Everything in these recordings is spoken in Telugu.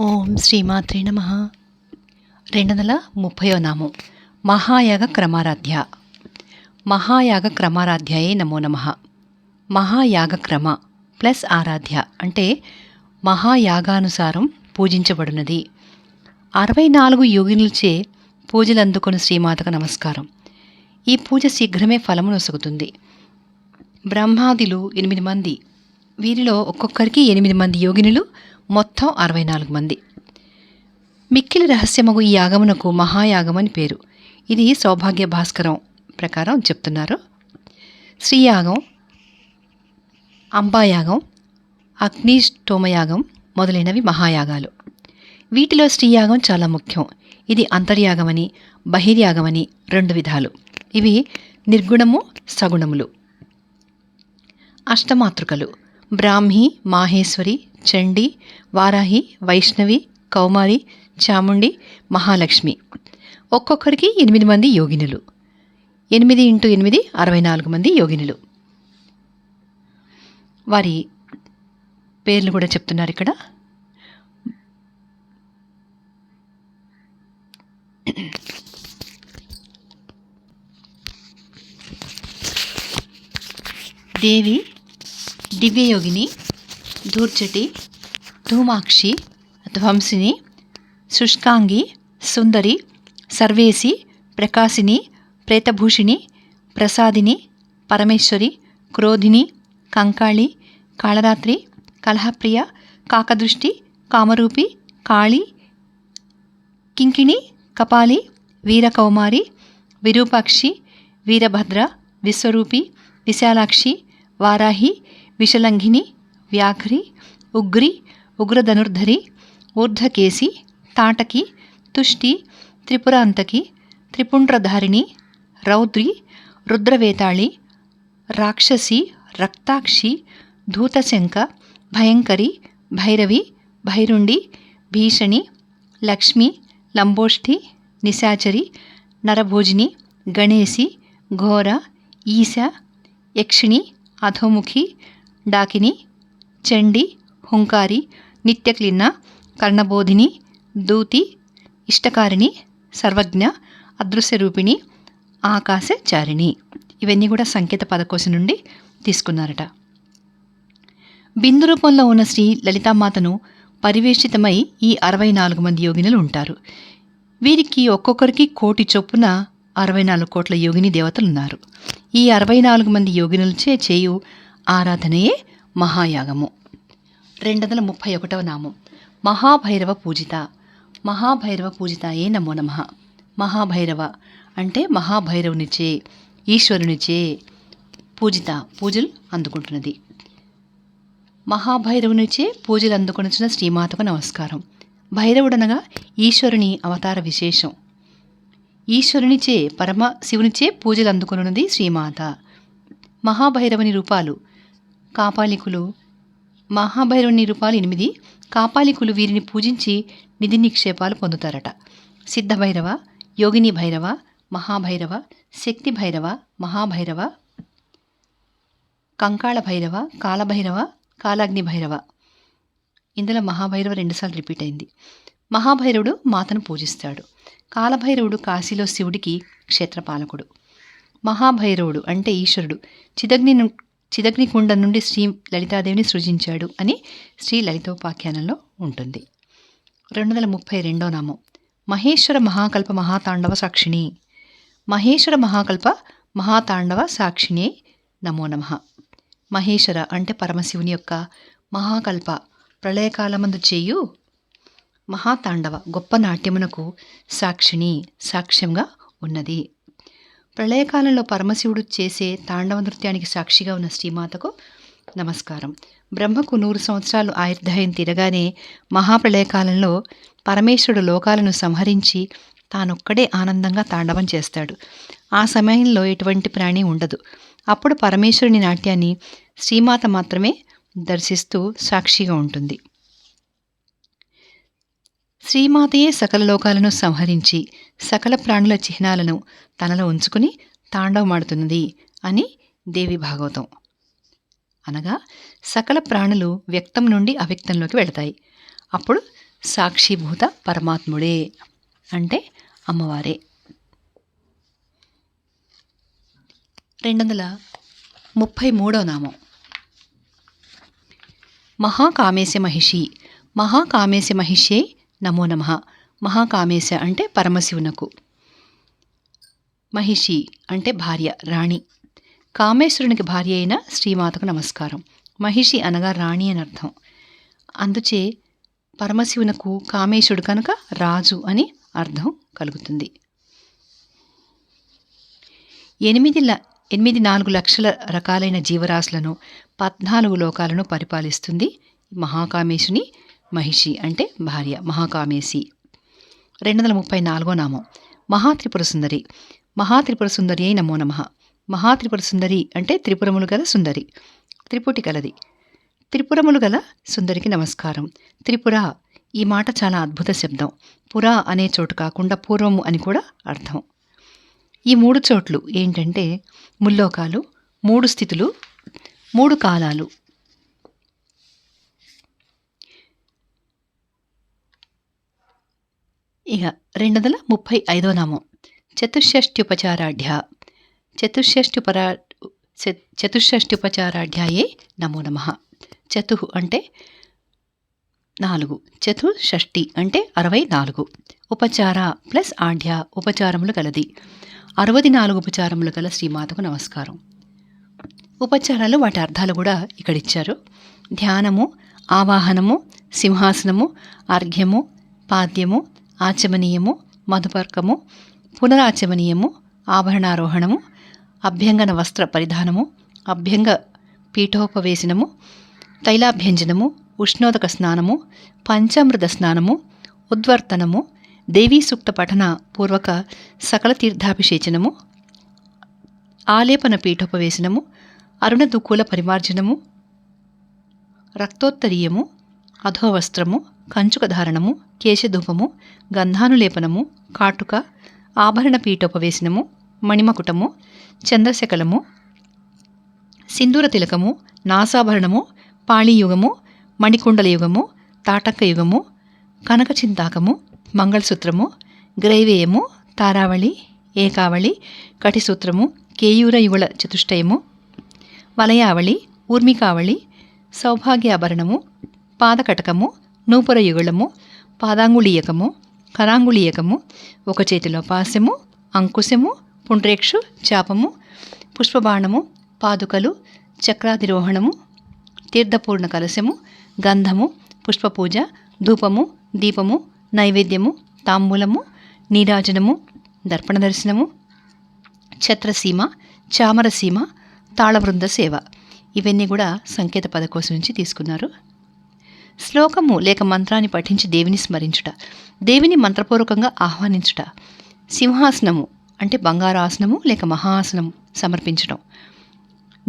ఓం శ్రీమాత్రే నమ. రెండు వందల ముప్పయో నామం. మహాయాగ క్రమారాధ్య. మహాయాగ క్రమారాధ్యాయే నమో నమ. మహాయాగ క్రమ ప్లస్ ఆరాధ్య అంటే మహాయాగానుసారం పూజించబడినది అరవై నాలుగు యోగినులచే పూజలు అందుకుని శ్రీమాతకు నమస్కారం. ఈ పూజ శీఘ్రమే ఫలము నొసగుతుంది బ్రహ్మాదులు ఎనిమిది మంది. వీరిలో ఒక్కొక్కరికి ఎనిమిది మంది యోగినులు మొత్తం అరవై నాలుగు మంది. మిక్కిలి రహస్యమగు ఈ యాగమునకు మహాయాగం అని పేరు. ఇది సౌభాగ్య భాస్కరం ప్రకారం చెప్తున్నారు. శ్రీయాగం అంబాయాగం అగ్నిష్టోమయాగం మొదలైనవి మహాయాగాలు. వీటిలో శ్రీయాగం చాలా ముఖ్యం. ఇది అంతర్యాగమని బహిర్యాగమని రెండు విధాలు. ఇవి నిర్గుణము సగుణములు. అష్టమాతృకలు. బ్రాహ్మి మాహేశ్వరి చండి వారాహి వైష్ణవి కౌమారి చాముండి మహాలక్ష్మి. ఒక్కొక్కరికి ఎనిమిది మంది యోగినులు. ఎనిమిది ఇంటూ ఎనిమిది అరవై నాలుగు మంది యోగినులు. వారి పేర్లు కూడా చెప్తున్నారు ఇక్కడ. దేవి దివ్యయోగిని ధూర్చటి ధూమాక్షి ధ్వంసిని శుష్కాంగి సుందరి సర్వేసి ప్రకాశిని ప్రేతభూషిణి ప్రసాదిని పరమేశ్వరి క్రోధిని కంకాళి కాళరాత్రి కలహప్రియ కాకదృష్టి కామరూపి కాళి కింకిణి కపాలి వీరకౌమారి విరూపాక్షి వీరభద్ర విశ్వరూపి విశాలాక్షి వారాహి విషలంఘిని వ్యాఘ్రి ఉగ్రి ఉగ్రధనుర్ధరి ఊర్ధకేసి తాటకి తుష్టి త్రిపురాంతకి త్రిపుండ్రధారిణి రౌద్రి రుద్రవేతాళి రాక్షసి రక్తాక్షి ధూతశంక భయంకరి భైరవి భైరుండి భీషణి లక్ష్మి లంబోష్ఠి నిశాచరి నరభోజిని గణేసి ఘోర ఈశ యక్షిణి అధోముఖి డాకిని చండి హుంకారి నిత్యక్లిన్న కర్ణబోధిని దూతి ఇష్టకారిణి సర్వజ్ఞ అదృశ్యరూపిణి ఆకాశచారిణి. ఇవన్నీ కూడా సంకేత పదకోశం నుండి తీసుకున్నారట. బిందు రూపంలో ఉన్న శ్రీ లలితామాతను పరివేషితమై ఈ అరవై నాలుగు మంది యోగినులు ఉంటారు. వీరికి ఒక్కొక్కరికి కోటి చొప్పున అరవై నాలుగు కోట్ల యోగిని దేవతలు ఉన్నారు ఈ అరవై నాలుగు మంది యోగినులచే చేయు ఆరాధనయే మహాయాగము. రెండు వందల ముప్పై ఒకటవ నామం. మహాభైరవ పూజిత. మహాభైరవ పూజితాయే నమో నమ. మహాభైరవ అంటే మహాభైరవునిచే ఈశ్వరునిచే పూజిత పూజలు అందుకుంటున్నది. మహాభైరవునిచే పూజలు అందుకొనిచిన శ్రీమాతకు నమస్కారం. భైరవుడనగా ఈశ్వరుని అవతార విశేషం. ఈశ్వరునిచే పరమ శివునిచే పూజలు అందుకొనున్నది శ్రీమాత. మహాభైరవుని రూపాలు కాపాలికులు. మహాభైరవుని రూపాలు ఎనిమిది కాపాలికులు వీరిని పూజించి నిధి నిక్షేపాలు పొందుతారట. సిద్ధభైరవ యోగిని భైరవ మహాభైరవ శక్తి భైరవ మహాభైరవ కంకాళ భైరవ కాలభైరవ కాలాగ్ని భైరవ. ఇందులో మహాభైరవ రెండుసార్లు రిపీట్ అయింది. మహాభైరవుడు మాతను పూజిస్తాడు. కాలభైరవుడు కాశీలో శివుడికి క్షేత్రపాలకుడు. మహాభైరవుడు అంటే ఈశ్వరుడు. చిదగ్ని చిదగ్నికుండ నుండి శ్రీ లలితాదేవిని సృజించాడు అని శ్రీ లలితోపాఖ్యానంలో ఉంటుంది. రెండు వందల ముప్పై రెండో నామం. మహేశ్వర మహాకల్ప మహాతాండవ సాక్షిణి. మహేశ్వర మహాకల్ప మహాతాండవ సాక్షిణి నమో నమ. మహేశ్వర అంటే పరమశివుని యొక్క మహాకల్ప ప్రళయకాలమందు చేయు మహాతాండవ గొప్ప నాట్యమునకు సాక్షిణి సాక్ష్యంగా ఉన్నది. ప్రళయకాలంలో పరమశివుడు చేసే తాండవ నృత్యానికి సాక్షిగా ఉన్న శ్రీమాతకు నమస్కారం. బ్రహ్మకు నూరు సంవత్సరాలు ఆయుర్దాయం తీరగానే మహాప్రళయకాలంలో పరమేశ్వరుడు లోకాలను సంహరించి తానొక్కడే ఆనందంగా తాండవం చేస్తాడు. ఆ సమయంలో ఎటువంటి ప్రాణి ఉండదు. అప్పుడు పరమేశ్వరుని నాట్యాన్ని శ్రీమాత మాత్రమే దర్శిస్తూ సాక్షిగా ఉంటుంది. శ్రీమాతయే సకల లోకాలను సంహరించి సకల ప్రాణుల చిహ్నాలను తనలో ఉంచుకుని తాండవమాడుతున్నది అని దేవి భాగవతం. అనగా సకల ప్రాణులు వ్యక్తం నుండి అవ్యక్తంలోకి వెళతాయి. అప్పుడు సాక్షిభూత పరమాత్ముడే అంటే అమ్మవారే. రెండు వందల ముప్పై మూడో నామం. మహాకామేశ మహిషి. మహాకామేశ మహిషే నమో నమ. మహాకామేశ అంటే పరమశివునకు. మహిషి అంటే భార్య రాణి. కామేశ్వరునికి భార్య అయిన శ్రీమాతకు నమస్కారం. మహిషి అనగా రాణి అని అర్థం. అందుచే పరమశివునకు కామేశుడు కనుక రాజు అని అర్థం కలుగుతుంది. ఎనిమిది ల ఎనిమిది నాలుగు లక్షల రకాలైన జీవరాశులను పద్నాలుగు లోకాలను పరిపాలిస్తుంది మహాకామేశుని మహిషి అంటే భార్య మహాకామేశి. రెండు వందల ముప్పై నాలుగో నామం. మహాత్రిపుర సుందరి మహాత్రిపుర సుందరి అయి నమో నమ. మహాత్రిపుర సుందరి అంటే త్రిపురములు గల సుందరి. త్రిపుటి కలది త్రిపురములు గల సుందరికి నమస్కారం. త్రిపుర ఈ మాట చాలా అద్భుత శబ్దం. పురా అనే చోటు కాకుండా పూర్వము అని కూడా అర్థం. ఈ మూడు చోట్లు ఏంటంటే ముల్లోకాలు మూడు స్థితులు మూడు కాలాలు. ఇక రెండు వందల ముప్పై ఐదో నామం. చతుషష్ట్యుపచారాఢ్య చతుషష్ట్యుపరా చ- నమో నమ. చతు అంటే నాలుగు. చతుషష్ఠి అంటే అరవై నాలుగు. ఉపచార ప్లస్ ఆఢ్య ఉపచారములు గలది. అరవది నాలుగు ఉపచారములు గల శ్రీమాతకు నమస్కారం. ఉపచారాలు వాటి అర్థాలు కూడా ఇక్కడ ఇచ్చారు ధ్యానము ఆవాహనము సింహాసనము అర్ఘ్యము పాద్యము ఆచమనీయము మధుపర్కము పునరాచమనీయము ఆభరణారోహణము అభ్యంగన వస్త్ర పరిధానము అభ్యంగ పీఠోపవేశనము తైలాభ్యంజనము ఉష్ణోదక స్నానము పంచామృత స్నానము ఉద్వర్తనము దేవీ సూక్త పఠన పూర్వక సకల తీర్థాభిషేచనము ఆలేపన పీఠోపవేశనము అరుణదుకూల పరిమార్జనము రక్తోత్తరీయము అధోవస్త్రము కంచుక ధారణము కేశధూపము గంధానులేపనము కాటుక ఆభరణ పీఠోపవేశనము మణిమకుటము చంద్రశకలము సింధూర తిలకము నాసాభరణము పాళీయుగము మణికుండల యుగము తాటక యుగము కనకచింతాకము మంగళసూత్రము గ్రైవేయము తారావళి ఏకావళి కటిసూత్రము కేయూర యుగుల చతుష్టయము వలయావళి ఊర్మికావళి సౌభాగ్యాభరణము పాదకటకము నూపుర యుగళము పాదాంగుళీయకము కరాంగుళీయకము ఒక చేతిలో పాశము అంకుశము పుండ్రేక్షు చాపము పుష్పబాణము పాదుకలు చక్రాధిరోహణము తీర్థపూర్ణ కలశము గంధము పుష్పపూజ ధూపము దీపము నైవేద్యము తాంబూలము నీరాజనము దర్పణ దర్శనము ఛత్రసీమ చామరసీమ తాళవృంద సేవ. ఇవన్నీ కూడా సంకేత పదకోశం నుంచి తీసుకున్నారు. శ్లోకము లేక మంత్రాన్ని పఠించి దేవిని స్మరించుట దేవిని మంత్రపూర్వకంగా ఆహ్వానించుట సింహాసనము అంటే బంగారాసనము లేక మహాసనము సమర్పించడం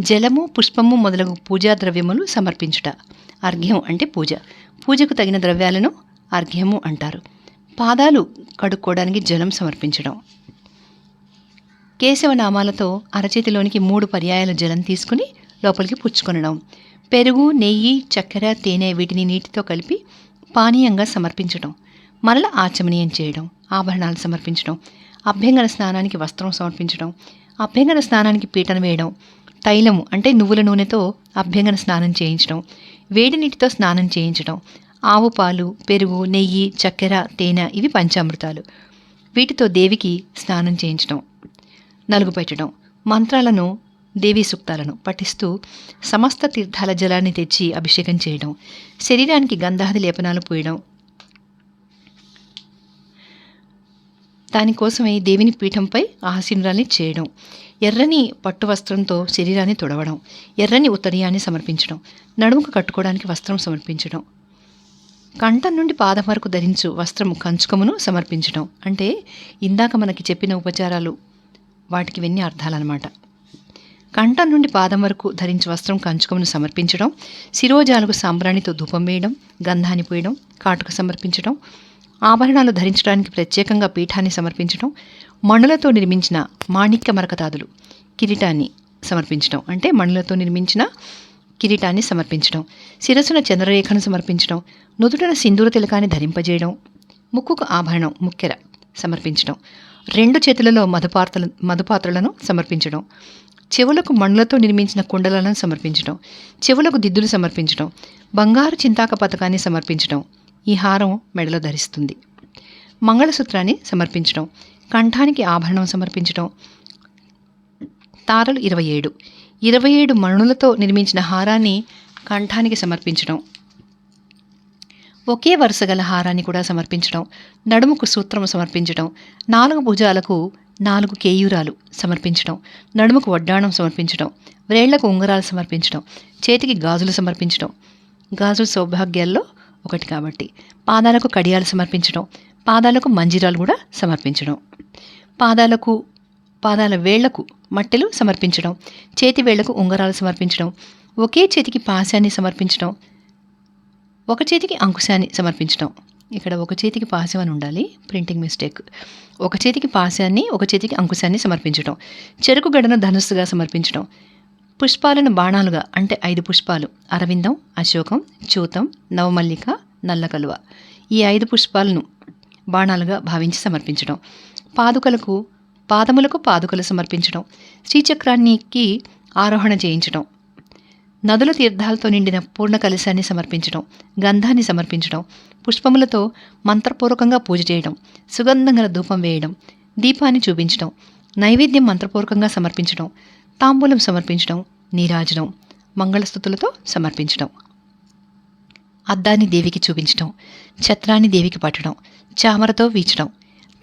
జలము పుష్పము మొదలగు పూజా ద్రవ్యములు సమర్పించుట అర్ఘ్యం అంటే పూజ. పూజకు తగిన ద్రవ్యాలను అర్ఘ్యము అంటారు. పాదాలు కడుక్కోవడానికి జలం సమర్పించడం. కేశవనామాలతో అరచేతిలోనికి మూడు పర్యాయాల జలం తీసుకుని లోపలికి పుచ్చుకొనడం. పెరుగు నెయ్యి చక్కెర తేనె వీటిని నీటితో కలిపి పానీయంగా సమర్పించడం మరల ఆచమనీయం చేయడం ఆభరణాలు సమర్పించడం అభ్యంగన స్నానానికి వస్త్రం సమర్పించడం అభ్యంగన స్నానానికి పీటను వేయడం తైలము అంటే నువ్వుల నూనెతో అభ్యంగన స్నానం చేయించడం వేడి నీటితో స్నానం చేయించడం ఆవు పాలు పెరుగు నెయ్యి చక్కెర తేనె ఇవి పంచామృతాలు. వీటితో దేవికి స్నానం చేయించడం నలుగు పెట్టడం మంత్రాలను దేవీ సూక్తాలను పఠిస్తూ సమస్త తీర్థాల జలాన్ని తెచ్చి అభిషేకం చేయడం శరీరానికి గంధాది లేపనాలు పూయడం. దానికోసమై దేవిని పీఠంపై ఆసీనురాల్ని చేయడం ఎర్రని పట్టు వస్త్రంతో శరీరాన్ని తుడవడం ఎర్రని ఉత్తరీయాన్ని సమర్పించడం నడుముకు కట్టుకోవడానికి వస్త్రం సమర్పించడం కంఠం నుండి పాదం వరకు ధరించు వస్త్రము కంచుకమును సమర్పించడం. అంటే ఇందాక మనకి చెప్పిన ఉపచారాలు వాటికి వెన్ని అర్థాలన్నమాట. కంఠం నుండి పాదం వరకు ధరించి వస్త్రం కంచుకమును సమర్పించడం శిరోజాలకు సాంబ్రాణితో ధూపం వేయడం గంధాన్ని పోయడం కాటుక సమర్పించడం ఆభరణాలు ధరించడానికి ప్రత్యేకంగా పీఠాన్ని సమర్పించడం మణులతో నిర్మించిన మాణిక్య మరకతాదులు కిరీటాన్ని సమర్పించడం అంటే మణులతో నిర్మించిన కిరీటాన్ని సమర్పించడం శిరస్సున చంద్రరేఖను సమర్పించడం నుదుటన సింధూర తిలకాన్ని ధరింపజేయడం ముక్కుకు ఆభరణం ముక్కెర సమర్పించడం రెండు చేతులలో మధుపాత్రలు మధుపాత్రలను సమర్పించడం చెవులకు మణులతో నిర్మించిన కుండలను సమర్పించడం చెవులకు దిద్దులు సమర్పించడం బంగారు చింతాక పథకాన్ని సమర్పించడం ఈ హారం మెడలో ధరిస్తుంది. మంగళసూత్రాన్ని సమర్పించడం కంఠానికి ఆభరణం సమర్పించడం తారలు ఇరవై ఏడు. ఇరవై ఏడు మణులతో నిర్మించిన హారాన్ని కంఠానికి సమర్పించడం ఒకే వరుస గల హారాన్ని కూడా సమర్పించడం నడుముకు సూత్రం సమర్పించడం నాలుగు భుజాలకు నాలుగు కేయూరాలు సమర్పించడం నడుముకు వడ్డాణం సమర్పించడం వ్రేళ్ళకు ఉంగరాలు సమర్పించడం చేతికి గాజులు సమర్పించడం. గాజులు సౌభాగ్యాల్లో ఒకటి కాబట్టి. పాదాలకు కడియాలు సమర్పించడం పాదాలకు మంజిరాలు కూడా సమర్పించడం. పాదాలకు పాదాల వేళ్ళకు మట్టెలు సమర్పించడం చేతి వేళ్ళకు ఉంగరాలు సమర్పించడం ఒకే చేతికి పాశాన్ని సమర్పించడం ఒక చేతికి అంకుశాన్ని సమర్పించడం. ఇక్కడ ఒక చేతికి పాశం అని ఉండాలి. ప్రింటింగ్ మిస్టేక్ ఒక చేతికి పాశాన్ని ఒక చేతికి అంకుశాన్ని సమర్పించడం చెరుకు గడను ధనుస్సుగా సమర్పించడం పుష్పాలను బాణాలుగా అంటే ఐదు పుష్పాలు. అరవిందం అశోకం చూతం నవమల్లిక నల్లకలువ. ఈ ఐదు పుష్పాలను బాణాలుగా భావించి సమర్పించడం పాదుకలకు పాదములకు పాదుకలు సమర్పించడం శ్రీచక్రానికి ఆరోహణ చేయించడం నదుల తీర్థాలతో నిండిన పూర్ణ కలశాన్ని సమర్పించడం గంధాన్ని సమర్పించడం పుష్పములతో మంత్రపూర్వకంగా పూజ చేయడం సుగంధం గల ధూపం వేయడం దీపాన్ని చూపించడం నైవేద్యం మంత్రపూర్వకంగా సమర్పించడం తాంబూలం సమర్పించడం నీరాజనం మంగళస్థుతులతో సమర్పించడం. అద్దాన్ని దేవికి చూపించడం ఛత్రాన్ని దేవికి పట్టడం చామరతో వీచడం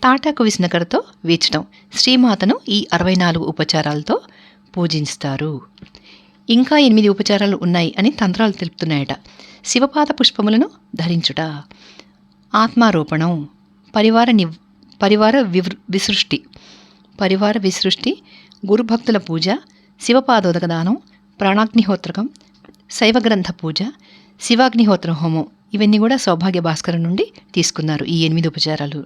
తాటాకు విసనకరతో వీచడం శ్రీమాతను ఈ అరవై నాలుగు ఉపచారాలతో పూజిస్తారు ఇంకా ఎనిమిది ఉపచారాలు ఉన్నాయి అని తంత్రాలు తెలుపుతున్నాయట. శివపాద పుష్పములను ధరించుట. ఆత్మారోపణం. పరివార ని పరివార వివృ విసృష్టి. పరివార విసృష్టి. గురుభక్తుల పూజ. శివపాదోదక దానం ప్రాణాగ్నిహోత్రకం. శైవగ్రంథ పూజ. శివాగ్నిహోత్ర హోమం. ఇవన్నీ కూడా సౌభాగ్య భాస్కరం నుండి తీసుకున్నారు ఈ ఎనిమిది ఉపచారాలు.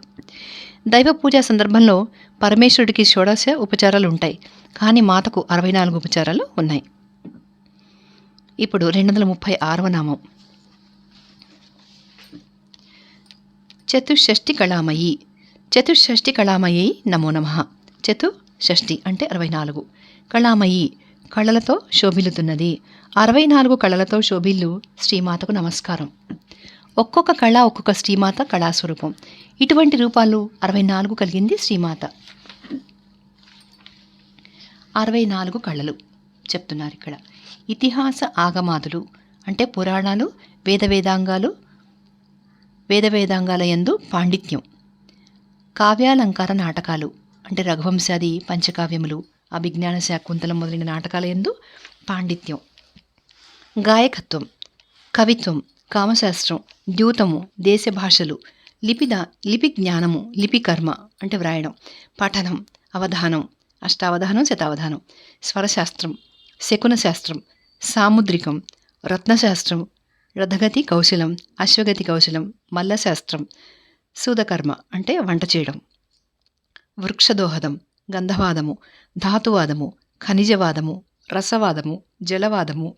దైవ పూజ సందర్భంలో పరమేశ్వరుడికి షోడశ ఉపచారాలు ఉంటాయి. కానీ మాతకు అరవై నాలుగు ఉపచారాలు ఉన్నాయి. ఇప్పుడు రెండు వందల ముప్పై ఆరవ నామం. చతుషష్ఠి కళామయి చతుషష్ఠి కళామయి నమో నమ. చతుషష్ఠి అంటే అరవై నాలుగు కళామయి కళలతో శోభిల్లుతున్నది. అరవై నాలుగు కళలతో శోభిల్లు శ్రీమాతకు నమస్కారం. ఒక్కొక్క కళ ఒక్కొక్క శ్రీమాత కళాస్వరూపం. ఇటువంటి రూపాలు అరవై నాలుగు కలిగింది శ్రీమాత. అరవై నాలుగు కళలు. చెప్తున్నారు ఇక్కడ. ఇతిహాస ఆగమాదులు అంటే పురాణాలు వేద వేదాంగాలు వేద వేదాంగాల యందు పాండిత్యం కావ్యాలంకార నాటకాలు అంటే రఘువంశాది పంచకావ్యములు అభిజ్ఞాన శాకుంతలం మొదలైన నాటకాల యందు పాండిత్యం. గాయకత్వం కవిత్వం కామశాస్త్రం ద్యూతము దేశ భాషలు లిపిద లిపి జ్ఞానము లిపి కర్మ అంటే వ్రాయడం పఠనం అవధానం అష్టావధానం శతావధానం స్వరశాస్త్రం శకున శాస్త్రం సాముద్రికం రత్నశాస్త్రం రథగతి కౌశలం అశ్వగతి కౌశలం మల్లశాస్త్రం సూదకర్మ అంటే వంట చేయడం. వృక్షదోహదం గంధవాదము ధాతువాదము ఖనిజవాదము రసవాదము జలవాదము.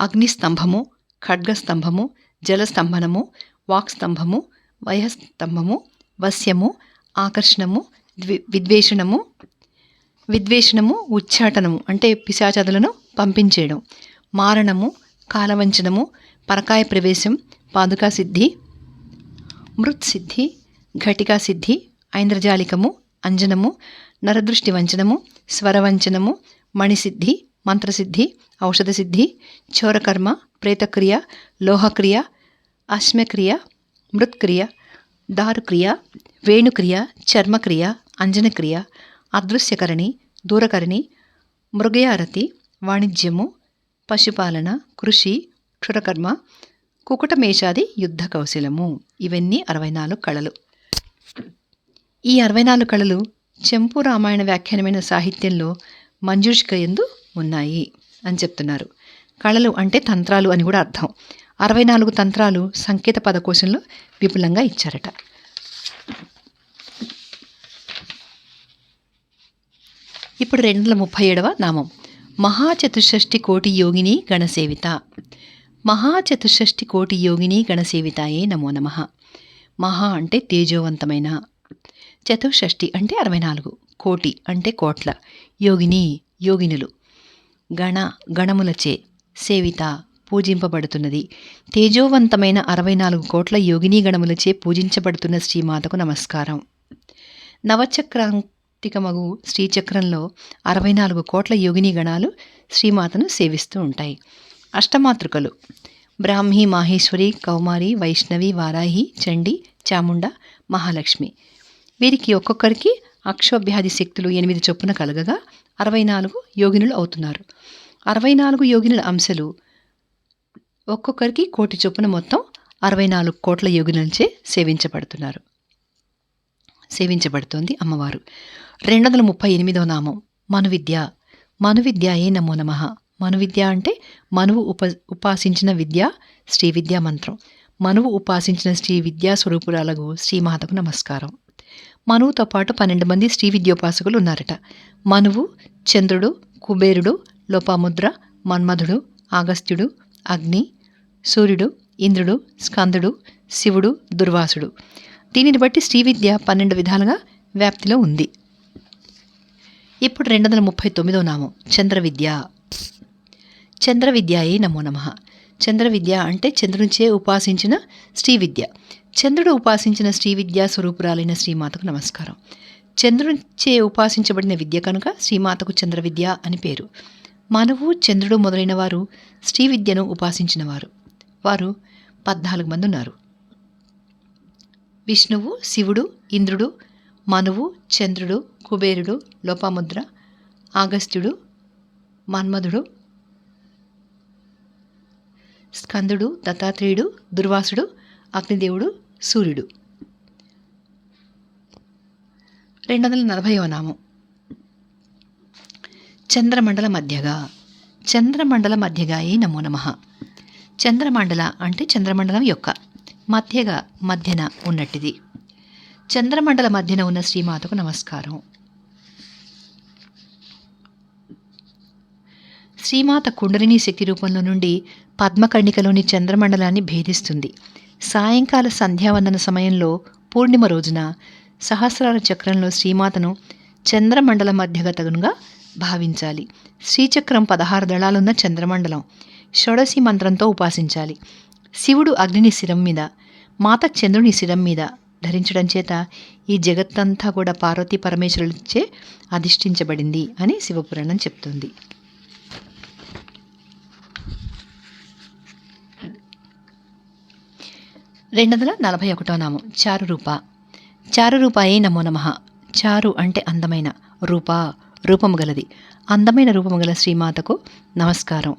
అగ్నిస్తంభము ఖడ్గస్తంభము జలస్తంభనము వాక్స్తంభము వయస్తంభము వశ్యము ఆకర్షణము ద్వి విద్వేషణము విద్వేషణము ఉచ్చాటనము అంటే పిశాచదులను పంపించేయడం. మారణము కాలవంచనము పరకాయ ప్రవేశం పాదుకా సిద్ధి మృత్ సిద్ధి ఘటికా సిద్ధి ఐంద్రజాలికము అంజనము నరదృష్టి వంచనము స్వరవంచనము మణిసిద్ధి మంత్రసిద్ధి ఔషధ సిద్ధి చోరకర్మ ప్రేతక్రియ లోహక్రియ అశ్మక్రియ మృత్క్రియ దారుక్రియ వేణుక్రియ చర్మక్రియ అంజనక్రియ అదృశ్యకరణి దూరకరణి మృగయారతి వాణిజ్యము పశుపాలన కృషి క్షురకర్మ కుకుటమేషాది యుద్ధ కౌశలము. ఇవన్నీ అరవై నాలుగు కళలు. ఈ అరవై నాలుగు కళలు చెంపు రామాయణ వ్యాఖ్యానమైన సాహిత్యంలో మంజూషిక ఎందు ఉన్నాయి అని చెప్తున్నారు. కళలు అంటే తంత్రాలు అని కూడా అర్థం. అరవై నాలుగు తంత్రాలు సంకేత పదకోశంలో విపులంగా ఇచ్చారట. ఇప్పుడు రెండు వందల ముప్పై ఏడవ నామం. మహాచతుషష్ఠి కోటి యోగిని గణసేవిత. మహాచతుషష్ఠి కోటి యోగిని గణసేవితాయే నమో నమ. మహా అంటే తేజోవంతమైన. చతుషష్ఠి అంటే అరవై నాలుగు కోటి అంటే కోట్ల. యోగిని యోగినులు. గణ గణములచే సేవిత పూజింపబడుతున్నది. తేజోవంతమైన అరవై నాలుగు కోట్ల యోగిని గణములచే పూజించబడుతున్న శ్రీమాతకు నమస్కారం. మగు శ్రీచక్రంలో అరవై నాలుగు కోట్ల యోగిని గణాలు శ్రీమాతను సేవిస్తూ ఉంటాయి. అష్టమాతృకలు. బ్రాహ్మి మాహేశ్వరి కౌమారి వైష్ణవి వారాహి చండి చాముండ మహాలక్ష్మి. వీరికి ఒక్కొక్కరికి అక్షోభ్యాధి శక్తులు ఎనిమిది చొప్పున కలగగా అరవై నాలుగు యోగినులు అవుతున్నారు. అరవై నాలుగు యోగినుల అంశలు ఒక్కొక్కరికి కోటి చొప్పున మొత్తం అరవై నాలుగు కోట్ల యోగినులచే సేవించబడుతున్నారు. సేవించబడుతోంది అమ్మవారు. రెండు వందల ముప్పై ఎనిమిదో నామం. మనువిద్య. మనువిద్యాయే నమో నమ. మనువిద్య అంటే మనువు ఉప ఉపాసించిన విద్య శ్రీ విద్యా మంత్రం. మనువు ఉపాసించిన శ్రీ విద్యా స్వరూపురాలకు శ్రీమాతకు నమస్కారం. మనువుతో పాటు పన్నెండు మంది శ్రీ విద్యోపాసకులు ఉన్నారట. మనువు చంద్రుడు కుబేరుడు లోపాముద్ర మన్మధుడు ఆగస్త్యుడు అగ్ని సూర్యుడు ఇంద్రుడు స్కందుడు శివుడు దుర్వాసుడు. దీనిని బట్టి శ్రీవిద్య పన్నెండు విధాలుగా వ్యాప్తిలో ఉంది. ఇప్పుడు రెండు వందల ముప్పై తొమ్మిదో నామం చంద్రవిద్య. చంద్రవిద్యాయే చంద్ర నమో నమ. చంద్ర విద్య అంటే చంద్రునిచే ఉపాసించిన శ్రీవిద్య. చంద్రుడు ఉపాసించిన శ్రీవిద్యా స్వరూపురాలైన శ్రీమాతకు నమస్కారం. చంద్రునిచే ఉపాసించబడిన విద్య కనుక శ్రీమాతకు చంద్రవిద్య అని పేరు. మనవు చంద్రుడు మొదలైన వారు శ్రీవిద్యను విద్యను ఉపాసించినవారు. వారు పద్నాలుగు మంది ఉన్నారు విష్ణువు శివుడు ఇంద్రుడు మనువు చంద్రుడు కుబేరుడు లోపాముద్ర ఆగస్త్యుడు మన్మధుడు స్కందుడు దత్తాత్రేయుడు దుర్వాసుడు అగ్నిదేవుడు సూర్యుడు. రెండు వందల నలభైవ నామం. చంద్రమండల మధ్యగా. చంద్రమండల మధ్యగా ఏ నమో నమ. చంద్రమండల అంటే చంద్రమండలం యొక్క మధ్యగా మధ్యన ఉన్నట్టిది. చంద్రమండల మధ్యన ఉన్న శ్రీమాతకు నమస్కారం. శ్రీమాత కుండలిని శక్తి రూపంలో నుండి పద్మకర్ణికలోని చంద్రమండలాన్ని భేదిస్తుంది. సాయంకాల సంధ్యావందన సమయంలో పూర్ణిమ రోజున సహస్రాల చక్రంలో శ్రీమాతను చంద్రమండల మధ్యగతనుగా భావించాలి. శ్రీచక్రం పదహారు దళాలున్న చంద్రమండలం షోడశి మంత్రంతో ఉపాసించాలి. శివుడు అగ్నిని శిరం మీద మాత చంద్రుని శిరం మీద ధరించడం చేత ఈ జగత్తంతా కూడా పార్వతీ పరమేశ్వరులచే అధిష్ఠించబడింది అని శివపురాణం చెప్తుంది. రెండు వందల నలభై ఒకటో నామం చారు రూప చారు రూపాయే నమో నమ. చారు అంటే అందమైన రూప రూపము గలది. అందమైన రూపము గల శ్రీమాతకు నమస్కారం.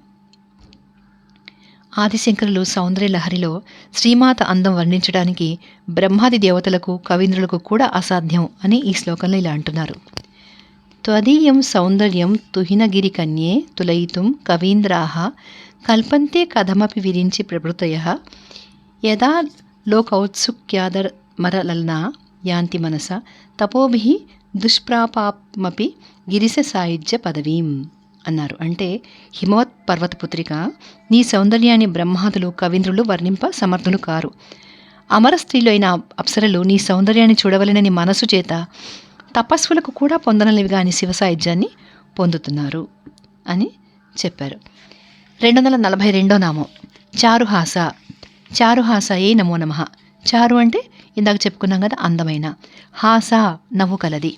ఆదిశంకరులు సౌందర్యలహరిలో శ్రీమాత అందం వర్ణించడానికి బ్రహ్మాది దేవతలకు కవీంద్రులకు కూడా అసాధ్యం అని ఈ శ్లోకంలో ఇలా అంటున్నారు. త్వదీయం సౌందర్యం తుహినగిరి కన్యే తులయితుం కవీంద్రాः కల్పంతే కథమపి విరించి ప్రభృతయ యదా లోకౌత్సుక్యాదర్మరలల్నా యాంతి మనస తపోభి దుష్ప్రాపామపి గిరిశ సాయుజ్య పదవీం. అన్నారు. అంటే హిమవత్ పర్వతపుత్రిక నీ సౌందర్యాన్ని బ్రహ్మాదులు కవీంద్రులు వర్ణింప సమర్థులు కారు. అమర స్త్రీలు అయిన అప్సరలు నీ సౌందర్యాన్ని చూడవలనని మనసు చేత తపస్సులకు కూడా పొందనలేవి కానీ శివ సాయుధ్యాన్ని పొందుతున్నారు అని చెప్పారు. రెండు వందల నలభై రెండో నామం. చారుహాస. చారుహాస ఏ నమో నమ. చారు అంటే ఇందాక చెప్పుకున్నాం కదా అందమైన. హాస నవ్వు కలది.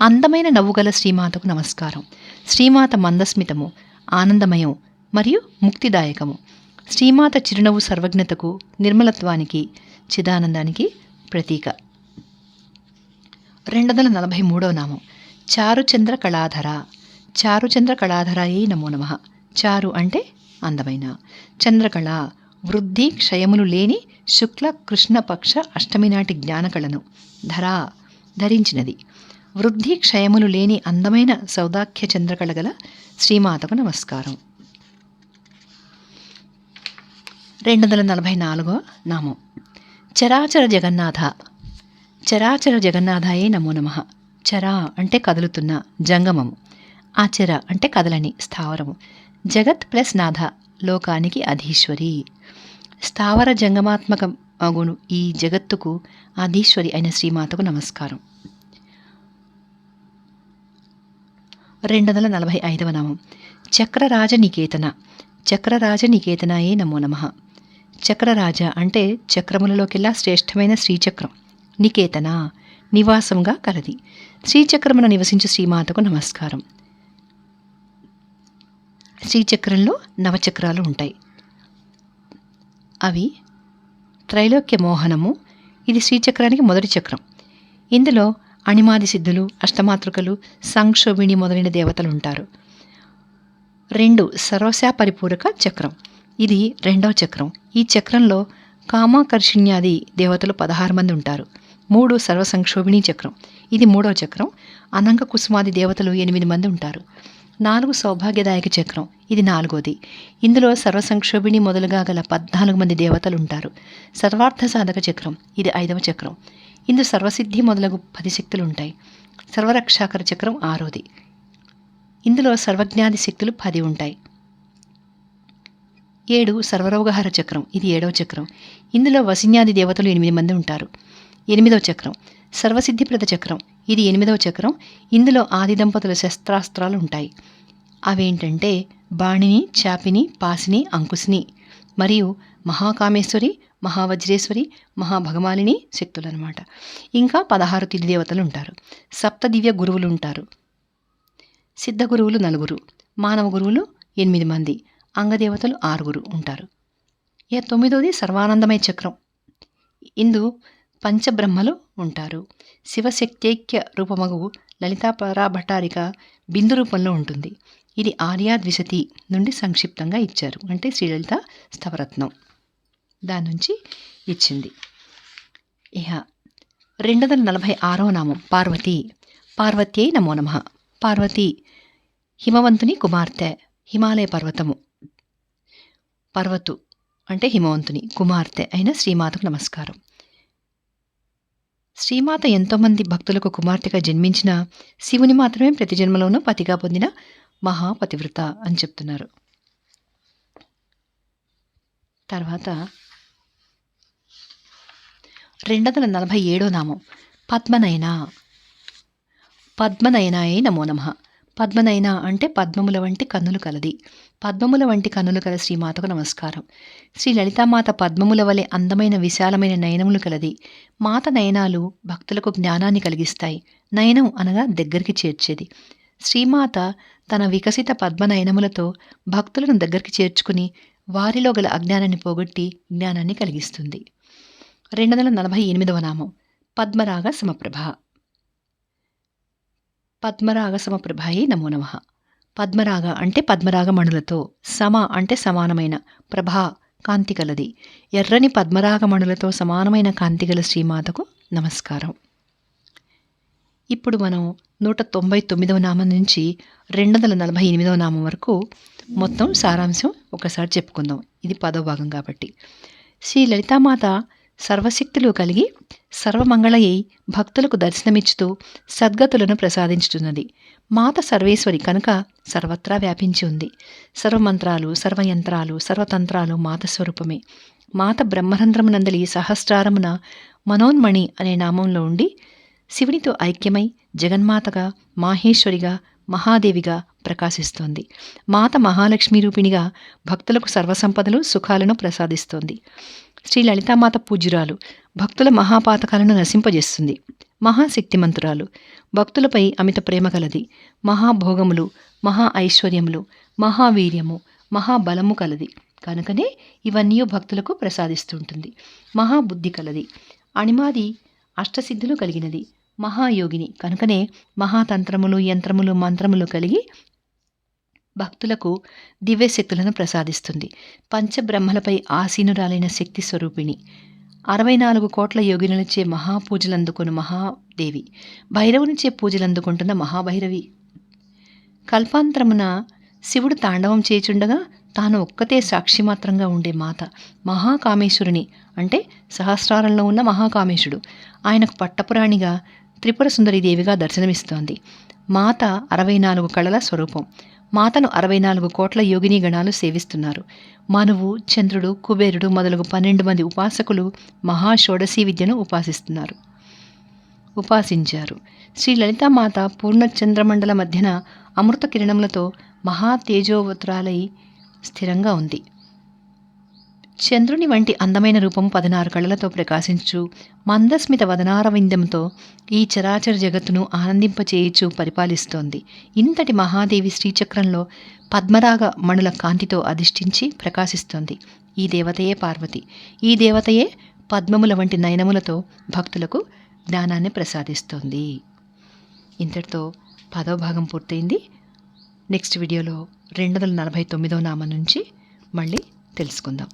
అందమైన నవ్వుగల శ్రీమాతకు నమస్కారం. శ్రీమాత మందస్మితము ఆనందమయం మరియు ముక్తిదాయకము. శ్రీమాత చిరునవ్వు సర్వజ్ఞతకు నిర్మలత్వానికి చిదానందానికి ప్రతీక. రెండు వందల నలభై మూడవ నామం. చారుచంద్ర కళాధర. చారుచంద్ర కళాధరాయే నమో నమ. చారు అంటే అందమైన. చంద్రకళ వృద్ధి క్షయములు లేని శుక్ల కృష్ణపక్ష అష్టమి నాటి జ్ఞానకళను ధర ధరించినది. వృద్ధి క్షయములు లేని అందమైన సౌదాఖ్య చంద్రకళ గల శ్రీమాతకు నమస్కారం. రెండు వందల నలభై నాలుగో నామం. చరాచర జగన్నాథ. చరాచర జగన్నాథాయే నమో నమ. చరా అంటే కదులుతున్న జంగమము. ఆచర అంటే కదలని స్థావరము. జగత్ ప్లస్ నాథ లోకానికి అధీశ్వరి. స్థావర జంగమాత్మకం అగును ఈ జగత్తుకు అధీశ్వరి అయిన శ్రీమాతకు నమస్కారం. రెండు వందల నలభై ఐదవ నామం. చక్రరాజ నికేతన చక్రరాజ నికేతనాయే నమో నమ. చక్రరాజ అంటే చక్రములలోకెల్లా శ్రేష్టమైన శ్రీచక్రం. నికేతన నివాసంగా కలది. శ్రీచక్రమున నివసించు శ్రీమాతకు నమస్కారం. శ్రీచక్రంలో నవచక్రాలు ఉంటాయి. అవి త్రైలోక్య మోహనము ఇది శ్రీచక్రానికి మొదటి చక్రం. ఇందులో అణిమాది సిద్ధులు అష్టమాతృకలు సంక్షోభిణి మొదలైన దేవతలు ఉంటారు రెండు సర్వశా పరిపూరక చక్రం. ఇది రెండవ చక్రం. ఈ చక్రంలో కామాకర్షిణ్యాది దేవతలు పదహారు మంది ఉంటారు. మూడు సర్వసంక్షోభిణి చక్రం. ఇది మూడవ చక్రం. అనంగ కుసుమాది దేవతలు ఎనిమిది మంది ఉంటారు. నాలుగు సౌభాగ్యదాయక చక్రం. ఇది నాలుగోది. ఇందులో సర్వ సంక్షోభిణి మొదలుగా గల పద్నాలుగు మంది దేవతలు ఉంటారు సర్వార్థ సాధక చక్రం. ఇది ఐదవ చక్రం. ఇందు సర్వసిద్ధి మొదలగు పది శక్తులు ఉంటాయి సర్వరక్షాకర చక్రం ఆరోది. ఇందులో సర్వజ్ఞాది శక్తులు పది ఉంటాయి. ఏడు సర్వరోగహార చక్రం. ఇది ఏడవ చక్రం. ఇందులో వసిన్యాది దేవతలు ఎనిమిది మంది ఉంటారు. ఎనిమిదవ చక్రం. సర్వసిద్ధిప్రద చక్రం. ఇది ఎనిమిదవ చక్రం. ఇందులో ఆది దంపతుల శస్త్రాస్త్రాలు ఉంటాయి. అవేంటంటే బాణిని చాపిని పాసిని అంకుశిని మరియు మహాకామేశ్వరి మహావజ్రేశ్వరి మహాభగమాలిని శక్తులు అనమాట ఇంకా పదహారు తిథి దేవతలు ఉంటారు సప్త దివ్య గురువులు ఉంటారు సిద్ధ గురువులు నలుగురు. మానవ గురువులు ఎనిమిది మంది. అంగదేవతలు ఆరుగురు ఉంటారు. ఇక తొమ్మిదవది సర్వానందమయ చక్రం. ఇందు పంచబ్రహ్మలు ఉంటారు. శివశక్తైక్య రూపమగు లలితా పరాభటారిక బిందు రూపంలో ఉంటుంది. ఇది ఆర్యా ద్విశతి నుండి సంక్షిప్తంగా ఇచ్చారు. అంటే శ్రీలలిత స్థవరత్నం. దాని నుంచి ఇచ్చింది. ఇహ రెండు వందల నలభై ఆరో నామం పార్వతి. పార్వత్యై నమో నమ. పార్వతి హిమవంతుని కుమార్తె హిమాలయ పర్వతము. పర్వతు అంటే హిమవంతుని కుమార్తె అయిన శ్రీమాతకు నమస్కారం. శ్రీమాత ఎంతోమంది భక్తులకు కుమార్తెగా జన్మించిన శివుని మాత్రమే ప్రతి జన్మలోనూ పతిగా పొందిన మహాపతివ్రత అని చెప్తున్నారు. తర్వాత రెండు వందల నలభై ఏడో నామం. పద్మనయన. పద్మనయనాయే నమో నమ. పద్మనయన అంటే పద్మముల వంటి కన్నులు కలది. పద్మముల వంటి కన్నులు కల శ్రీమాతకు నమస్కారం. శ్రీ లలితామాత పద్మముల వలె అందమైన విశాలమైన నయనములు కలది. మాత నయనాలు భక్తులకు జ్ఞానాన్ని కలిగిస్తాయి. నయనం అనగా దగ్గరికి చేర్చేది. శ్రీమాత తన వికసిత పద్మనయనములతో భక్తులను దగ్గరికి చేర్చుకుని వారిలో గల అజ్ఞానాన్ని పోగొట్టి జ్ఞానాన్ని కలిగిస్తుంది. రెండు వందల నలభై ఎనిమిదవ నామం. పద్మరాగ సమప్రభ. పద్మరాగ సమప్రభాయే నమో నమ. పద్మరాగ అంటే పద్మరాగ మణులతో సమ అంటే సమానమైన ప్రభా కాంతి కలది ఎర్రని పద్మరాగ మణులతో సమానమైన కాంతి గల శ్రీమాతకు నమస్కారం. ఇప్పుడు మనం నూట తొంభై తొమ్మిదవ నామం నుంచి రెండు వందల నలభై ఎనిమిదవ నామం వరకు మొత్తం సారాంశం ఒకసారి చెప్పుకుందాం. ఇది పదో భాగం కాబట్టి. శ్రీ లలితామాత సర్వశక్తులు కలిగి సర్వమంగళయ్యి భక్తులకు దర్శనమిచ్చుతూ సద్గతులను ప్రసాదించుతున్నది మాత సర్వేశ్వరి కనుక సర్వత్రా వ్యాపించి ఉంది. సర్వమంత్రాలు సర్వయంత్రాలు సర్వతంత్రాలు మాత స్వరూపమే. మాత బ్రహ్మరంధ్రమునందలి సహస్రారమున మనోన్మణి అనే నామంలో ఉండి శివునితో ఐక్యమై జగన్మాతగా మాహేశ్వరిగా మహాదేవిగా ప్రకాశిస్తోంది. మాత మహాలక్ష్మి రూపిణిగా భక్తులకు సర్వసంపదలు సుఖాలను ప్రసాదిస్తోంది. శ్రీ లలితామాత పూజ్యురాలు భక్తుల మహాపాతకాలను నశింపజేస్తుంది. మహాశక్తిమంతురాలు భక్తులపై అమిత ప్రేమ కలది. మహాభోగములు మహా ఐశ్వర్యములు మహావీర్యము మహాబలము కలది. కనుకనే ఇవన్నీ భక్తులకు ప్రసాదిస్తుంటుంది. మహాబుద్ధి కలది. అణిమాది అష్టసిద్ధులు కలిగినది. మహాయోగిని. కనుకనే మహాతంత్రములు యంత్రములు మంత్రములు కలిగి భక్తులకు దివ్యశక్తులను ప్రసాదిస్తుంది. పంచబ్రహ్మలపై ఆసీనురాలైన శక్తి స్వరూపిణి. అరవై నాలుగు కోట్ల యోగినులచే మహాపూజలందుకున్న మహాదేవి. భైరవునిచే పూజలందుకుంటున్న మహాభైరవి. కల్పాంతరమున శివుడు తాండవం చేయుచుండగా తాను ఒక్కతే సాక్షిమాత్రంగా ఉండే మాత మహాకామేశ్వరుని అంటే సహస్రారంలో ఉన్న మహాకామేశుడు. ఆయనకు పట్టపురాణిగా త్రిపుర సుందరి దేవిగా దర్శనమిస్తోంది. మాత అరవై నాలుగు కళల స్వరూపం. మాతను అరవై నాలుగు కోట్ల యోగిని గణాలు సేవిస్తున్నారు. మనువు చంద్రుడు కుబేరుడు మొదలగు పన్నెండు మంది ఉపాసకులు మహాషోడశీ విద్యను ఉపాసిస్తున్నారు. ఉపాసించారు. శ్రీ లలితామాత పూర్ణచంద్రమండల మధ్యన అమృత కిరణములతో మహా తేజోవత్రాలై స్థిరంగా ఉంది. చంద్రుని వంటి అందమైన రూపం పదనారు కళలతో ప్రకాశించు మందస్మిత వదనారవిందంతో ఈ చరాచర జగత్తును ఆనందింపచేయుచు పరిపాలిస్తోంది. ఇంతటి మహాదేవి శ్రీచక్రంలో పద్మరాగ మణుల కాంతితో అధిష్ఠించి ప్రకాశిస్తోంది. ఈ దేవతయే పార్వతి. ఈ దేవతయే పద్మముల వంటి నయనములతో భక్తులకు జ్ఞానాన్ని ప్రసాదిస్తోంది. ఇంతటితో పదో భాగం పూర్తయింది. నెక్స్ట్ వీడియోలో రెండు వందల నలభై తొమ్మిదో నామం నుంచి మళ్ళీ తెలుసుకుందాం.